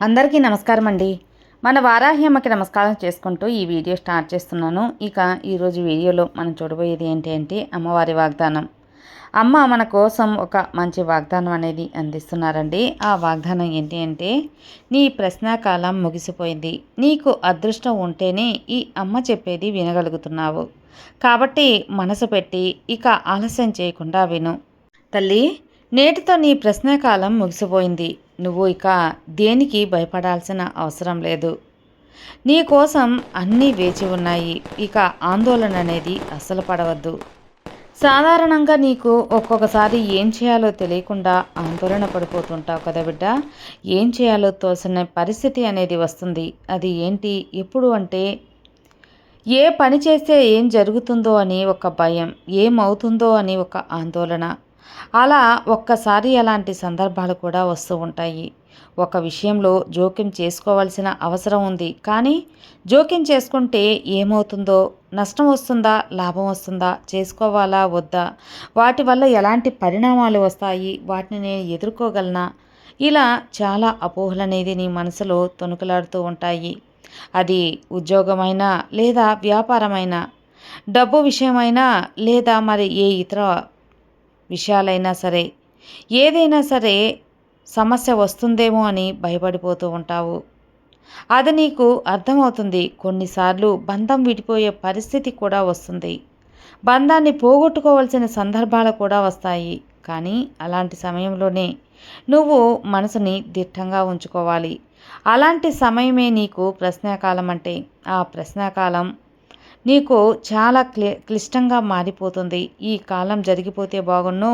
అందరికీ నమస్కారం అండి మన వారాహి అమ్మకి నమస్కారం చేసుకుంటూ ఈ వీడియో స్టార్ట్ చేస్తున్నాను. ఇక ఈరోజు వీడియోలో మనం చూడబోయేది ఏంటి అంటే అమ్మవారి వాగ్దానం. అమ్మ మన కోసం ఒక మంచి వాగ్దానం అనేది అందిస్తున్నారండి. ఆ వాగ్దానం ఏంటి అంటే నీ ప్రశ్నాకాలం ముగిసిపోయింది. నీకు అదృష్టం ఉంటేనే ఈ అమ్మ చెప్పేది వినగలుగుతున్నావు. కాబట్టి మనసు పెట్టి ఇక ఆలస్యం చేయకుండా విను. తల్లి నేటితో నీ ప్రశ్నాకాలం ముగిసిపోయింది. నువ్వు ఇక దేనికి భయపడాల్సిన అవసరం లేదు. నీ కోసం అన్నీ వేచి ఉన్నాయి. ఇక ఆందోళన అనేది అస్సలు పడవద్దు. సాధారణంగా నీకు ఒక్కొక్కసారి ఏం చేయాలో తెలియకుండా ఆందోళన పడిపోతుంటావు కదా బిడ్డ. ఏం చేయాలో తోసిన పరిస్థితి అనేది వస్తుంది. అది ఏంటి? ఎప్పుడు అంటే ఏ పని చేస్తే ఏం జరుగుతుందో అని ఒక భయం ఏమవుతుందో అని ఒక ఆందోళన. అలా ఒక్కసారి అలాంటి సందర్భాలు కూడా వస్తూ ఉంటాయి. ఒక విషయంలో జోక్యం చేసుకోవాల్సిన అవసరం ఉంది. కానీ జోక్యం చేసుకుంటే ఏమవుతుందో? నష్టం వస్తుందా? లాభం వస్తుందా? చేసుకోవాలా? వద్దా? వాటి వల్ల ఎలాంటి పరిణామాలు వస్తాయి? వాటిని నేను ఎదుర్కోగలనా? ఇలా చాలా అపోహలు అనేది నీ మనసులో తొనుకులాడుతూ ఉంటాయి. అది ఉద్యోగమైనా లేదా వ్యాపారమైనా? డబ్బు విషయమైనా లేదా మరి ఏ ఇతర విషయాలైనా సరే ఏదైనా సరే సమస్య వస్తుందేమో అని భయపడిపోతూ ఉంటావు. అది నీకు అర్థమవుతుంది. కొన్నిసార్లు బంధం విడిపోయే పరిస్థితి కూడా వస్తుంది. బంధాన్ని పోగొట్టుకోవాల్సిన సందర్భాలు కూడా వస్తాయి. కానీ అలాంటి సమయంలోనే నువ్వు మనసుని దిట్టంగా ఉంచుకోవాలి. అలాంటి సమయమే నీకు ప్రశ్నాకాలం అంటే ఆ ప్రశ్నాకాలం నీకు చాలా క్లి క్లిష్టంగా మారిపోతుంది. ఈ కాలం జరిగిపోతే బాగున్ను.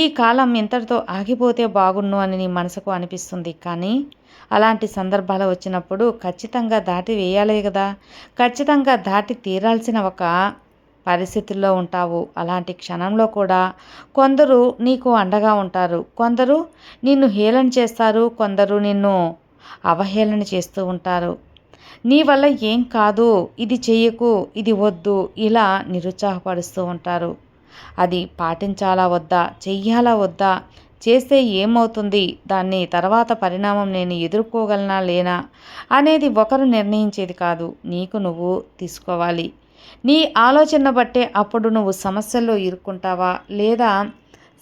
ఈ కాలం ఇంతటితో ఆగిపోతే బాగున్ను అని నీ మనసుకు అనిపిస్తుంది. కానీ అలాంటి సందర్భాలు వచ్చినప్పుడు ఖచ్చితంగా దాటి వేయాలి కదా ఖచ్చితంగా దాటి తీరాల్సిన ఒక పరిస్థితుల్లో ఉంటావు. అలాంటి క్షణంలో కూడా కొందరు నీకు అండగా ఉంటారు. కొందరు నిన్ను హేళన చేస్తారు. కొందరు నిన్ను అవహేళన చేస్తూ ఉంటారు. నీ వల్ల ఏం కాదు ఇది చేయకు ఇది వద్దు ఇలా నిరుత్సాహపరుస్తూ ఉంటారు. అది పాటించాలా వద్దా చెయ్యాలా వద్దా చేస్తే ఏమవుతుంది దాన్ని తర్వాత పరిణామం నేను ఎదుర్కోగలనా లేనా అనేది ఒకరు నిర్ణయించేది కాదు నీకు నువ్వు తీసుకోవాలి. నీ ఆలోచన బట్టే అప్పుడు నువ్వు సమస్యల్లో ఇరుక్కుంటావా లేదా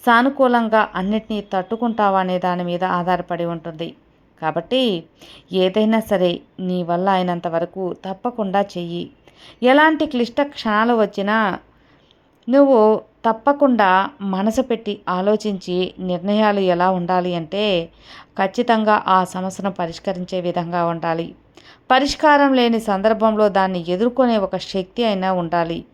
సానుకూలంగా అన్నిటినీ తట్టుకుంటావా అనే దాని మీద ఆధారపడి ఉంటుంది. కాబట్టి ఏదైనా సరే నీ వల్ల అయినంత వరకు తప్పకుండా చెయ్యి. ఎలాంటి క్లిష్ట క్షణాలు వచ్చినా నువ్వు తప్పకుండా మనసు పెట్టి ఆలోచించి నిర్ణయాలు ఎలా ఉండాలి అంటే ఖచ్చితంగా ఆ సమస్యను పరిష్కరించే విధంగా ఉండాలి. పరిష్కారం లేని సందర్భంలో దాన్ని ఎదుర్కొనే ఒక శక్తి అయినా ఉండాలి.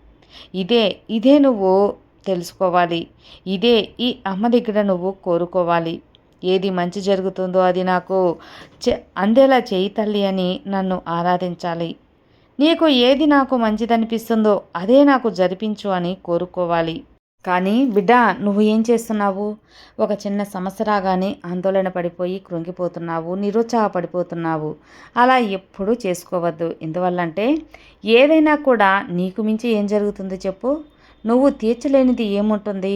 ఇదే ఇదే నువ్వు తెలుసుకోవాలి. ఇదే ఈ అమ్మ దగ్గర నువ్వు కోరుకోవాలి. ఏది మంచి జరుగుతుందో అది నాకు అందేలా చేయి తల్లి అని నన్ను ఆరాధించాలి. నీకు ఏది నాకు మంచిదనిపిస్తుందో అదే నాకు జరిపించు అని కోరుకోవాలి. కానీ బిడ్డ నువ్వు ఏం చేస్తున్నావు? ఒక చిన్న సమస్య రాగానే ఆందోళన పడిపోయి కృంగిపోతున్నావు నిరుత్సాహపడిపోతున్నావు. అలా ఎప్పుడూ చేసుకోవద్దు. ఎందువల్లంటే ఏదైనా కూడా నీకు మించి ఏం జరుగుతుంది చెప్పు? నువ్వు తీర్చలేనిది ఏముంటుంది?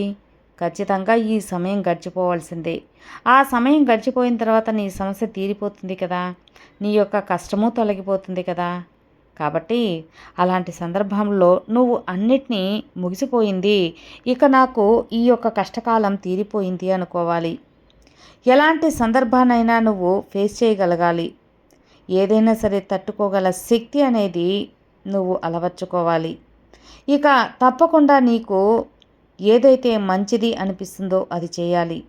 ఖచ్చితంగా ఈ సమయం గడిచిపోవాల్సిందే. ఆ సమయం గడిచిపోయిన తర్వాత నీ సమస్య తీరిపోతుంది కదా. నీ యొక్క కష్టము తొలగిపోతుంది కదా. కాబట్టి అలాంటి సందర్భంలో నువ్వు అన్నిటినీ ముగిసిపోయింది. ఇక నాకు ఈ యొక్క కష్టకాలం తీరిపోయింది అనుకోవాలి. ఎలాంటి సందర్భానైనా నువ్వు ఫేస్ చేయగలగాలి. ఏదైనా సరే తట్టుకోగల శక్తి అనేది నువ్వు అలవర్చుకోవాలి. ఇక తప్పకుండా నీకు ఏదైతే మంచిది అనిపిస్తుందో అది చేయాలి.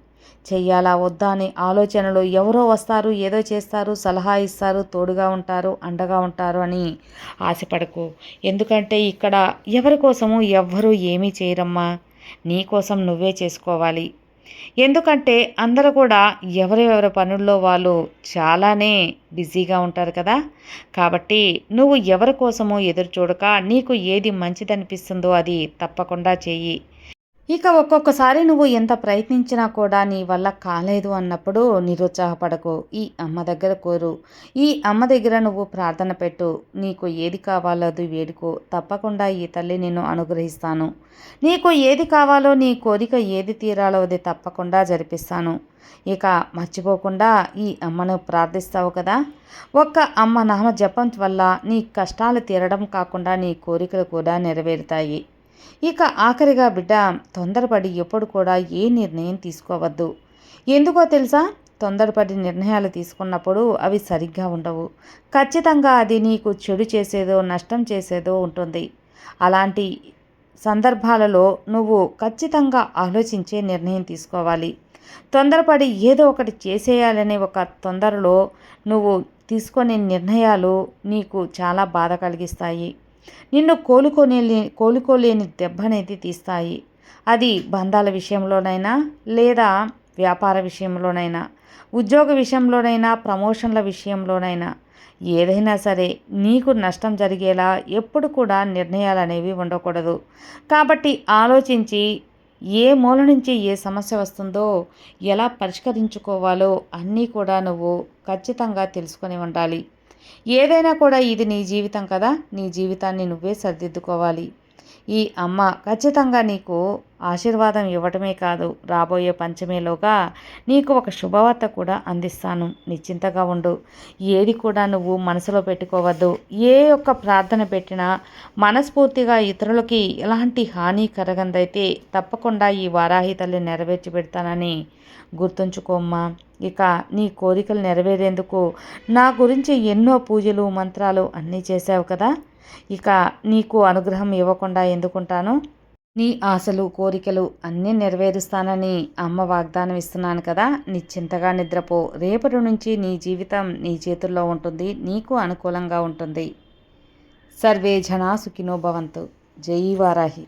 చెయ్యాలా వద్దా అనే ఆలోచనలో ఎవరో వస్తారు ఏదో చేస్తారు సలహా ఇస్తారు తోడుగా ఉంటారు అండగా ఉంటారు అని ఆశపడకు. ఎందుకంటే ఇక్కడ ఎవరి కోసము ఎవ్వరూ ఏమీ చేయరమ్మా. నీ కోసం నువ్వే చేసుకోవాలి. ఎందుకంటే అందరూ కూడా ఎవరెవరి పనుల్లో వాళ్ళు చాలానే బిజీగా ఉంటారు కదా. కాబట్టి నువ్వు ఎవరి కోసమో ఎదురు చూడక నీకు ఏది మంచిదనిపిస్తుందో అది తప్పకుండా చెయ్యి. ఇక ఒక్కొక్కసారి నువ్వు ఎంత ప్రయత్నించినా కూడా నీ వల్ల కాలేదు అన్నప్పుడు నిరుత్సాహపడకు. ఈ అమ్మ దగ్గర కోరు. ఈ అమ్మ దగ్గర నువ్వు ప్రార్థన పెట్టు. నీకు ఏది కావాలో అది వేడుకో. తప్పకుండా ఈ తల్లి నిన్ను అనుగ్రహిస్తాను. నీకు ఏది కావాలో నీ కోరిక ఏది తీరాలో అది తప్పకుండా జరిపిస్తాను. ఇక మర్చిపోకుండా ఈ అమ్మను ప్రార్థిస్తావు కదా? ఒక్క అమ్మ నామ జపం వల్ల నీ కష్టాలు తీరడం కాకుండా నీ కోరికలు కూడా నెరవేరుతాయి. ఇక ఆఖరిగా బిడ్డ తొందరపడి ఎప్పుడు కూడా ఏ నిర్ణయం తీసుకోవద్దు. ఎందుకో తెలుసా? తొందరపడి నిర్ణయాలు తీసుకున్నప్పుడు అవి సరిగ్గా ఉండవు. ఖచ్చితంగా అది నీకు చెడు చేసేదో నష్టం చేసేదో ఉంటుంది. అలాంటి సందర్భాలలో నువ్వు ఖచ్చితంగా ఆలోచించే నిర్ణయం తీసుకోవాలి. తొందరపడి ఏదో ఒకటి చేసేయాలనే ఒక తొందరలో నువ్వు తీసుకునే నిర్ణయాలు నీకు చాలా బాధ కలిగిస్తాయి. నిన్ను కోలుకోనే కోలుకోలేని దెబ్బనేది తీస్తాయి. అది బంధాల విషయంలోనైనా లేదా వ్యాపార విషయంలోనైనా ఉద్యోగ విషయంలోనైనా ప్రమోషన్ల విషయంలోనైనా ఏదైనా సరే నీకు నష్టం జరిగేలా ఎప్పుడు కూడా నిర్ణయాలు అనేవి ఉండకూడదు. కాబట్టి ఆలోచించి ఏ మూల నుంచి ఏ సమస్య వస్తుందో ఎలా పరిష్కరించుకోవాలో అన్నీ కూడా నువ్వు ఖచ్చితంగా తెలుసుకొని ఉండాలి. ఏదైనా కూడా ఇది నీ జీవితం కదా నీ జీవితాన్ని నువ్వే సరిదిద్దుకోవాలి. ఈ అమ్మ ఖచ్చితంగా నీకు ఆశీర్వాదం ఇవ్వటమే కాదు రాబోయే పంచమేలోగా నీకు ఒక శుభవార్త కూడా అందిస్తాను. నిశ్చింతగా ఉండు. ఏది కూడా నువ్వు మనసులో పెట్టుకోవద్దు. ఏ ఒక్క ప్రార్థన పెట్టినా మనస్ఫూర్తిగా ఇతరులకి ఎలాంటి హాని కరగందైతే తప్పకుండా ఈ వారాహి తల్లి నెరవేర్చి పెడతానని గుర్తుంచుకోమ్మా. ఇక నీ కోరికలు నెరవేరేందుకు నా గురించి ఎన్నో పూజలు మంత్రాలు అన్నీ చేశావు కదా? ఇక నీకు అనుగ్రహం ఇవ్వకుండా ఎందుకుంటాను? నీ ఆశలు కోరికలు అన్నీ నెరవేరుస్తానని అమ్మ వాగ్దానం ఇస్తున్నాను కదా. నిశ్చింతగా నిద్రపో. రేపటి నుంచి నీ జీవితం నీ చేతుల్లో ఉంటుంది. నీకు అనుకూలంగా ఉంటుంది. సర్వే జనా సుఖినో భవంతు. జై వారాహి.